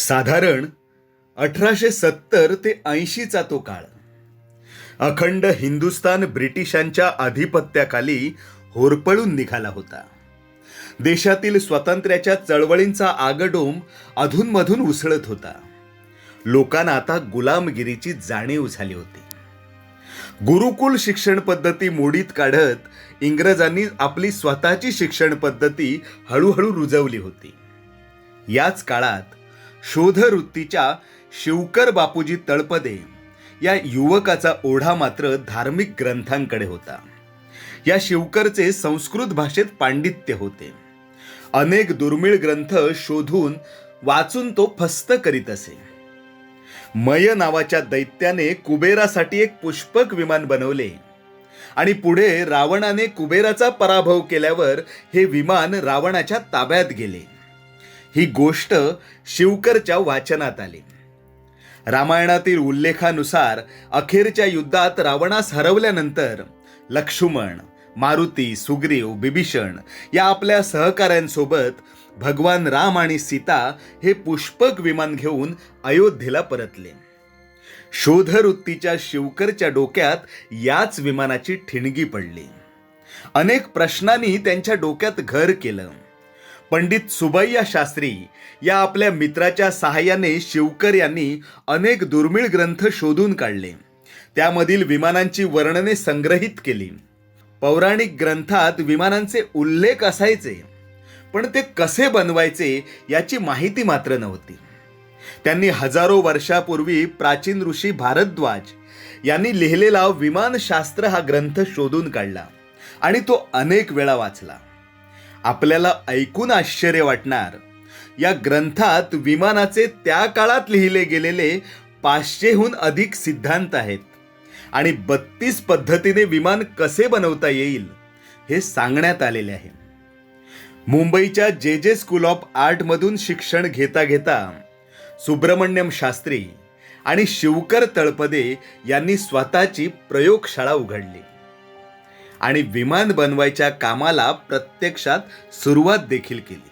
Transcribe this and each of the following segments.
साधारण अठराशे सत्तर ते ऐंशीचा तो काळ. अखंड हिंदुस्तान ब्रिटिशांच्या अधिपत्याखाली होरपळून निघाला होता. देशातील स्वातंत्र्याच्या चळवळींचा आगडोम अधूनमधून उसळत होता. लोकांना आता गुलामगिरीची जाणीव झाली होती. गुरुकुल शिक्षण पद्धती मोडीत काढत इंग्रजांनी आपली स्वतःची शिक्षण पद्धती हळूहळू रुजवली होती. याच काळात शोधवृत्तीच्या शिवकर बापूजी तळपदे या युवकाचा ओढा मात्र धार्मिक ग्रंथांकडे होता. या शिवकरचे संस्कृत भाषेत पांडित्य होते. अनेक दुर्मिळ ग्रंथ शोधून वाचून तो फस्त करीत असे. मय नावाच्या दैत्याने कुबेरासाठी एक पुष्पक विमान बनवले आणि पुढे रावणाने कुबेराचा पराभव केल्यावर हे विमान रावणाच्या ताब्यात गेले. ही गोष्ट शिवकरच्या वाचनात आली. रामायणातील उल्लेखानुसार अखेरच्या युद्धात रावणास हरवल्यानंतर लक्ष्मण मारुती सुग्रीव बिभीषण या आपल्या सहकाऱ्यांसोबत भगवान राम आणि सीता हे पुष्पक विमान घेऊन अयोध्येला परतले. शोधवृत्तीच्या शिवकरच्या डोक्यात याच विमानाची ठिणगी पडली. अनेक प्रश्नांनी त्यांच्या डोक्यात घर केलं. पंडित सुबैया शास्त्री या आपल्या मित्राच्या सहाय्याने शिवकर यांनी अनेक दुर्मिळ ग्रंथ शोधून काढले. त्यामधील विमानांची वर्णने संग्रहित केली. पौराणिक ग्रंथात विमानांचे उल्लेख असायचे पण ते कसे बनवायचे याची माहिती मात्र नव्हती. त्यांनी हजारो वर्षापूर्वी प्राचीन ऋषी भारद्वाज यांनी लिहिलेला विमानशास्त्र हा ग्रंथ शोधून काढला आणि तो अनेक वेळा वाचला. आपल्याला ऐकून आश्चर्य वाटणार. या ग्रंथात विमानाचे त्या काळात लिहिले गेलेले पाचशेहून अधिक सिद्धांत आहेत आणि बत्तीस पद्धतीने विमान कसे बनवता येईल हे सांगण्यात आलेले आहे. मुंबईच्या जे जे स्कूल ऑफ आर्टमधून शिक्षण घेता घेता सुब्रमण्यम शास्त्री आणि शिवकर तळपदे यांनी स्वतःची प्रयोगशाळा उघडली. आणि विमान बनवायच्या कामाला प्रत्यक्षात सुरुवात देखील केली.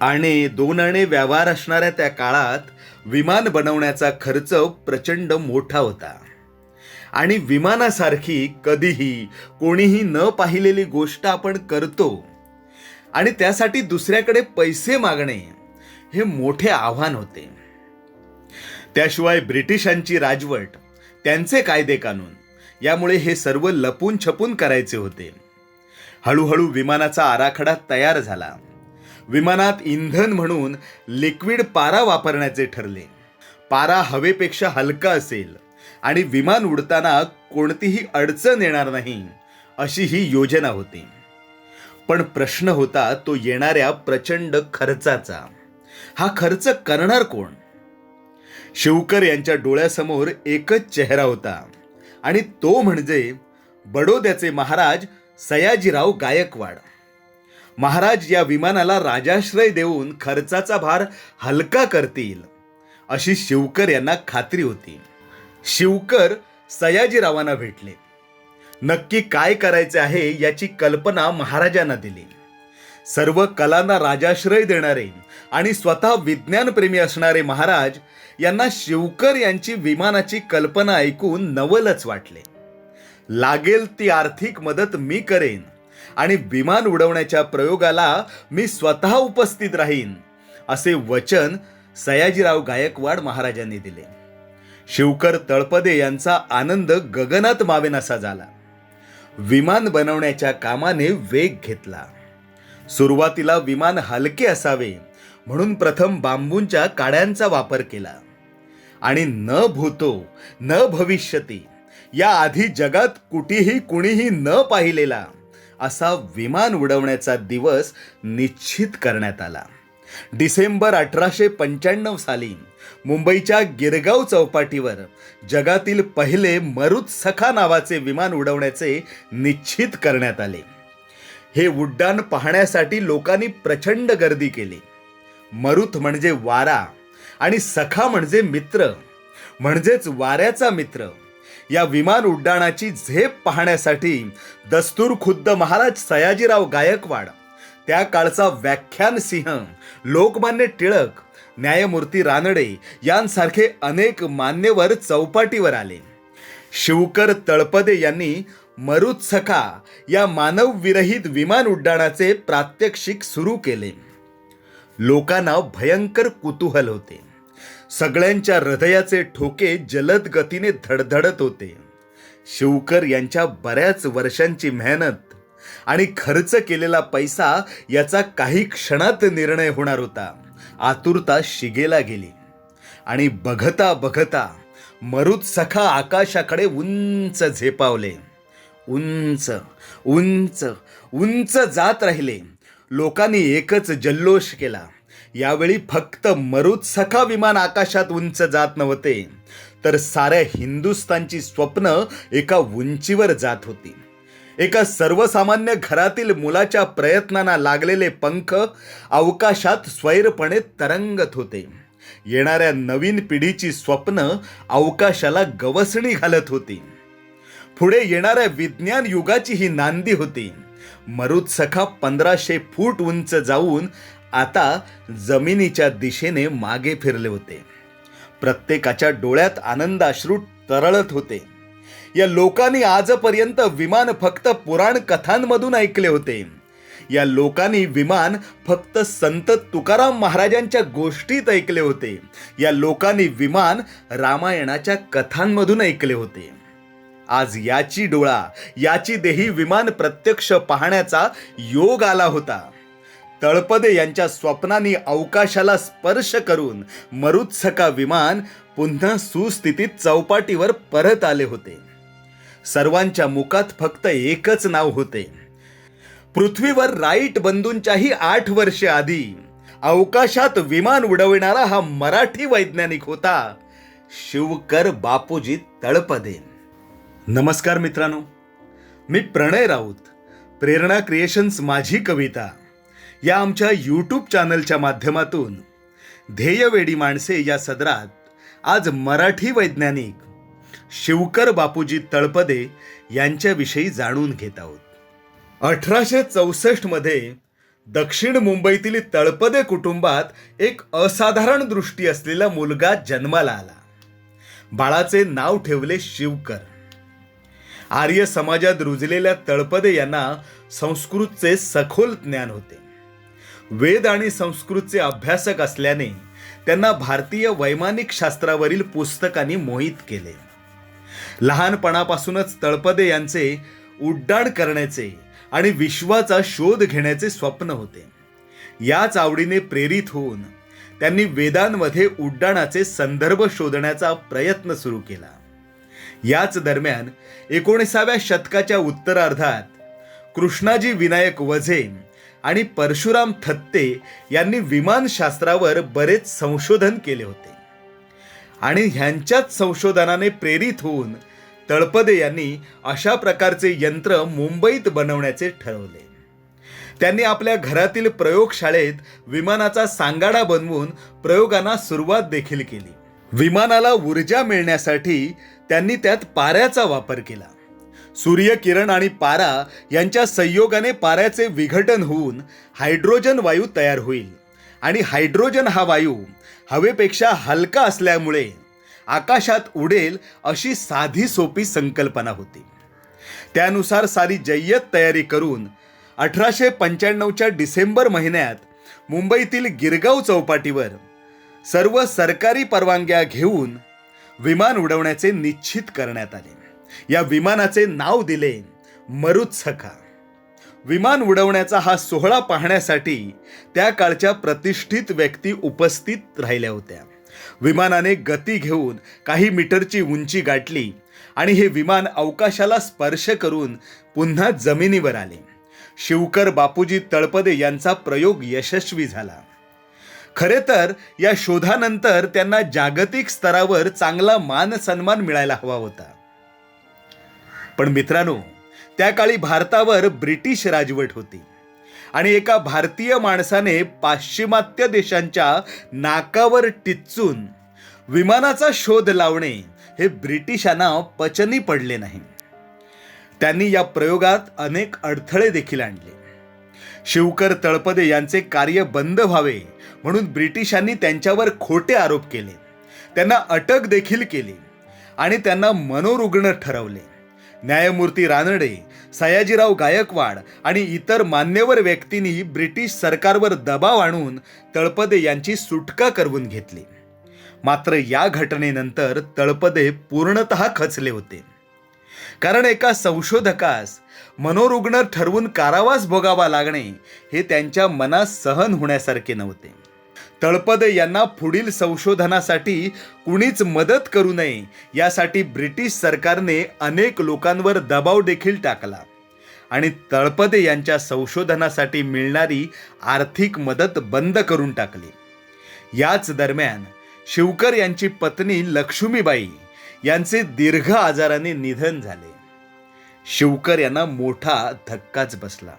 आणि दोन आणे व्यवहार असणाऱ्या त्या काळात विमान बनवण्याचा खर्च प्रचंड मोठा होता. आणि विमानासारखी कधीही कोणीही न पाहिलेली गोष्ट आपण करतो आणि त्यासाठी दुसऱ्याकडे पैसे मागणे हे मोठे आव्हान होते. त्याशिवाय ब्रिटिशांची राजवट त्यांचे कायदे कानून यामुळे हे सर्व लपून छपून करायचे होते. हळूहळू विमानाचा आराखडा तयार झाला. विमानात इंधन म्हणून लिक्विड पारा वापरण्याचे ठरले. पारा हवेपेक्षा हलका असेल आणि विमान उडताना कोणतीही अडचण येणार नाही अशी ही योजना होती. पण प्रश्न होता तो येणाऱ्या प्रचंड खर्चाचा. हा खर्च करणार कोण? शिवकर यांच्या डोळ्यासमोर एकच चेहरा होता. आणि तो म्हणजे बडोद्याचे महाराज सयाजीराव गायकवाड. महाराज या विमानाला राजाश्रय देऊन खर्चाचा भार हलका करतील अशी शिवकर यांना खात्री होती. शिवकर सयाजीरावांना भेटले. नक्की काय करायचे आहे याची कल्पना महाराजांना दिली. सर्व कलांना राजाश्रय देणारे आणि स्वतः विज्ञानप्रेमी असणारे महाराज यांना शिवकर यांची विमानाची कल्पना ऐकून नवलच वाटले. लागेल ती आर्थिक मदत मी करेन आणि विमान उडवण्याच्या प्रयोगाला मी स्वतः उपस्थित राहीन असे वचन सयाजीराव गायकवाड महाराजांनी दिले. शिवकर तळपदे यांचा आनंद गगनात मावेनासा झाला. विमान बनवण्याच्या कामाने वेग घेतला. सुरुवातीला विमान हलके असावे म्हणून प्रथम बांबूंच्या काड्यांचा वापर केला. आणि न भूतो न भविष्यती या आधी जगात कुठेही कुणीही न पाहिलेला असा विमान उडवण्याचा दिवस निश्चित करण्यात आला. डिसेंबर अठराशे पंच्याण्णव साली मुंबईच्या गिरगाव चौपाटीवर जगातील पहिले मरुत सखा नावाचे विमान उडवण्याचे निश्चित करण्यात आले. हे उड्डाण पाहण्यासाठी लोकांनी प्रचंड गर्दी केली. मरुत म्हणजे वारा आणि सखा म्हणजे मित्र म्हणजेच वाऱ्याचा मित्र. या विमान उड्डाणाची झेप पाहण्यासाठी दस्तूर खुद्द महाराज सयाजीराव गायकवाड त्या काळचा व्याख्यान सिंह लोकमान्य टिळक न्यायमूर्ती रानडे यांसारखे अनेक मान्यवर चौपाटीवर आले. शिवकर तळपदे यांनी मरुत्सखा या मानवविरहित विमान उड्डाणाचे प्रात्यक्षिक सुरू केले. लोकांना भयंकर कुतूहल होते. सगळ्यांच्या हृदयाचे ठोके जलद गतीने धडधडत होते. शिवकर यांच्या बऱ्याच वर्षांची मेहनत आणि खर्च केलेला पैसा याचा काही क्षणात निर्णय होणार होता. आतुरता शिगेला गेली. आणि बघता बघता मरुत सखा आकाशाकडे उंच झेपावले. उंच उंच उंच जात राहिले. लोकांनी एकच जल्लोष केला. यावेळी फक्त मरुत सखा विमान आकाशात उंच जात नव्हते तर साऱ्या हिंदुस्तानची स्वप्न एका उंचीवर जात होती. एका सर्वसामान्य घरातील मुलाच्या प्रयत्नांना लागलेले पंख अवकाशात स्वैरपणे तरंगत होते. येणाऱ्या नवीन पिढीची स्वप्न अवकाशाला गवसणी घालत होती. पुढे येणाऱ्या विज्ञान युगाची ही नांदी होती. मरुत्सखा पंधराशे फूट उंच जाऊन आता जमिनीच्या दिशेने मागे फिरले होते. प्रत्येकाच्या डोळ्यात आनंदाश्रू तरळत होते. या लोकांनी आजपर्यंत विमान फक्त पुराण कथांमधून ऐकले होते. या लोकांनी विमान फक्त संत तुकाराम महाराजांच्या गोष्टीत ऐकले होते. या लोकांनी विमान रामायणाच्या कथांमधून ऐकले होते. आज याची डोळा याची देही विमान प्रत्यक्ष पाहण्याचा योग आला होता. तळपदे यांच्या स्वप्नांनी अवकाशाला स्पर्श करून मरुत्सका विमान पुन्हा सुस्थितीत चौपाटीवर परत आले होते. सर्वांच्या मुखात फक्त एकच नाव होते. पृथ्वीवर राईट बंधूंच्याही आठ वर्षे आधी अवकाशात विमान उडविणारा हा मराठी वैज्ञानिक होता शिवकर बापूजी तळपदे. नमस्कार मित्रांनो. मी प्रणय राऊत प्रेरणा क्रिएशन्स माझी कविता. या आमच्या यूट्यूब चॅनलच्या माध्यमातून ध्येयवेडी माणसे या सदरात आज मराठी वैज्ञानिक शिवकर बापूजी तळपदे यांच्याविषयी जाणून घेत आहोत. अठराशे चौसष्टमध्ये दक्षिण मुंबईतील तळपदे कुटुंबात एक असाधारण दृष्टी असलेला मुलगा जन्माला आला. बाळाचे नाव ठेवले शिवकर. आर्य समाजात रुजलेल्या तळपदे यांना संस्कृतचे सखोल ज्ञान होते. वेद आणि संस्कृतचे अभ्यासक असल्याने त्यांना भारतीय वैमानिक शास्त्रावरील पुस्तकांनी मोहित केले. लहानपणापासूनच तळपदे यांचे उड्डाण करण्याचे आणि विश्वाचा शोध घेण्याचे स्वप्न होते. याच आवडीने प्रेरित होऊन त्यांनी वेदांमध्ये उड्डाणाचे संदर्भ शोधण्याचा प्रयत्न सुरू केला. याच दरम्यान एकोणीसाव्या शतकाच्या उत्तरार्धात कृष्णाजी विनायक वझे आणि परशुराम थत्ते यांनी विमानशास्त्रावर बरेच संशोधन केले होते. आणि ह्यांच्याच संशोधनाने प्रेरित होऊन तळपदे यांनी अशा प्रकारचे यंत्र मुंबईत बनवण्याचे ठरवले. त्यांनी आपल्या घरातील प्रयोगशाळेत विमानाचा सांगाडा बनवून प्रयोगांना सुरुवात देखील केली. विमानाला ऊर्जा मिळण्यासाठी त्यांनी त्यात पाऱ्याचा वापर केला. सूर्यकिरण आणि पारा यांच्या संयोगाने पाऱ्याचे विघटन होऊन हायड्रोजन वायू तयार होईल. आणि हायड्रोजन हा वायू हवेपेक्षा हलका असल्यामुळे आकाशात उडेल अशी साधी सोपी संकल्पना होती. त्यानुसार सारी जय्यत तयारी करून अठराशे पंच्याण्णवच्या डिसेंबर महिन्यात मुंबईतील गिरगाव चौपाटीवर सर्व सरकारी परवानग्या घेऊन विमान उडवण्याचे निश्चित करण्यात आले. या विमानाचे नाव दिले मरुत्सखा. विमान उडवण्याचा हा सोहळा पाहण्यासाठी त्या काळच्या प्रतिष्ठित व्यक्ती उपस्थित राहिल्या होत्या. विमानाने गती घेऊन काही मीटरची उंची गाठली आणि हे विमान अवकाशाला स्पर्श करून पुन्हा जमिनीवर आले. शिवकर बापूजी तळपदे यांचा प्रयोग यशस्वी झाला. खरे तर या शोधानंतर त्यांना जागतिक स्तरावर चांगला मान सन्मान मिळायला हवा होता. पण मित्रांनो त्या काळी भारतावर ब्रिटिश राजवट होती आणि एका भारतीय माणसाने पाश्चिमात्य देशांच्या नाकावर टिचून विमानाचा शोध लावणे हे ब्रिटिशांना पचनी पडले नाही. त्यांनी या प्रयोगात अनेक अडथळे देखील आणले. शिवकर तळपदे यांचे कार्य बंद व्हावे म्हणून ब्रिटिशांनी त्यांच्यावर खोटे आरोप केले. त्यांना अटक देखील केली आणि त्यांना मनोरुग्ण ठरवले. न्यायमूर्ती रानडे सयाजीराव गायकवाड आणि इतर मान्यवर व्यक्तींनी ब्रिटिश सरकारवर दबाव आणून तळपदे यांची सुटका करवून घेतली. मात्र या घटनेनंतर तळपदे पूर्णतः खचले होते. कारण एका संशोधकास मनोरुग्ण ठरवून कारावास भोगावा लागणे हे त्यांच्या मनास सहन होण्यासारखे नव्हते. तळपद यांना पुढील संशोधनासाठी कुणीच मदत करू नये यासाठी ब्रिटिश सरकारने अनेक लोकांवर दबाव देखील टाकला आणि तळपदे यांच्या संशोधनासाठी मिळणारी आर्थिक मदत बंद करून टाकली. याच दरम्यान शिवकर यांची पत्नी लक्ष्मीबाई यांचे दीर्घ आजाराने निधन झाले. शिवकर यांना मोठा धक्काच बसला.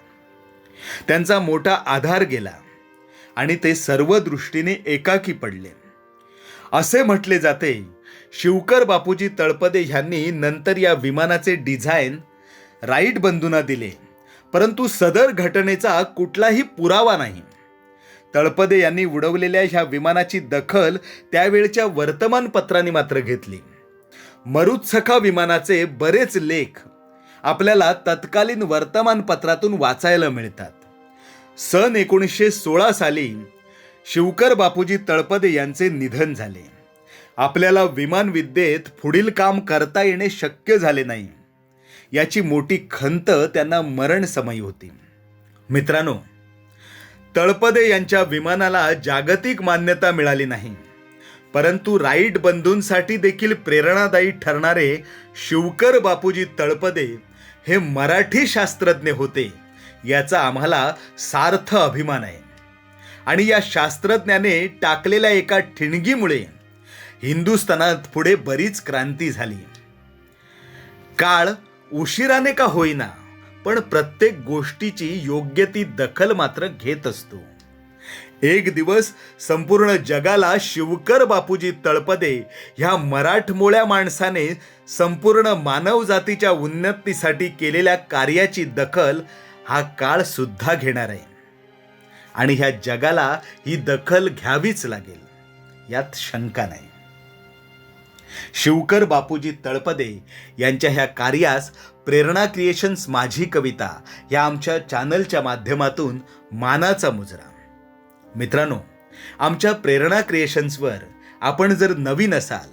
त्यांचा मोठा आधार गेला आणि ते सर्व दृष्टीने एकाकी पडले. असे म्हटले जाते शिवकर बापूजी तळपदे ह्यांनी नंतर या विमानाचे डिझाईन राईट बंधूंना दिले परंतु सदर घटनेचा कुठलाही पुरावा नाही. तळपदे यांनी उडवलेल्या ह्या विमानाची दखल त्यावेळच्या वर्तमानपत्रांनी मात्र घेतली. मरुत्सखा विमानाचे बरेच लेख आपल्याला तत्कालीन वर्तमानपत्रातून वाचायला मिळतात. सन एकोणीसशे सोळा साली शिवकर बापूजी तळपदे यांचे निधन झाले. आपल्याला विमानविद्येत पुढील काम करता येणे शक्य झाले नाही. याची मोठी खंत त्यांना मरण समयी होती. मित्रांनो तळपदे यांच्या विमानाला जागतिक मान्यता मिळाली नाही. परंतु राईट बंधूंसाठी देखील प्रेरणादायी ठरणारे शिवकर बापूजी तळपदे हे मराठी शास्त्रज्ञ होते. याचा आम्हाला सार्थ अभिमान आहे. आणि या शास्त्रज्ञाने टाकलेल्या एका ठिणगीमुळे हिंदुस्थानात पुढे बरीच क्रांती झाली. काळ उशिराने का होईना पण प्रत्येक गोष्टीची योग्य ती दखल मात्र घेत असतो. एक दिवस संपूर्ण जगाला शिवकर बापूजी तळपदे ह्या मराठमोळ्या माणसाने संपूर्ण मानवजातीच्या उन्नतीसाठी केलेल्या कार्याची दखल हा काळ सुद्धा घेणार आहे. आणि ह्या जगाला ही दखल घ्यावीच लागेल यात शंका नाही. शिवकर बापूजी तळपदे यांच्या ह्या कार्यास प्रेरणा क्रिएशन्स माझी कविता या आमच्या चॅनलच्या माध्यमातून मानाचा मुजरा. मित्रांनो आमच्या प्रेरणा क्रिएशन्सवर आपण जर नवीन असाल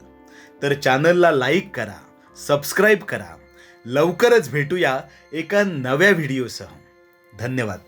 तर चॅनलला लाईक करा सबस्क्राईब करा. लवकरच भेटूया एका नव्या व्हिडिओसह धन्यवाद.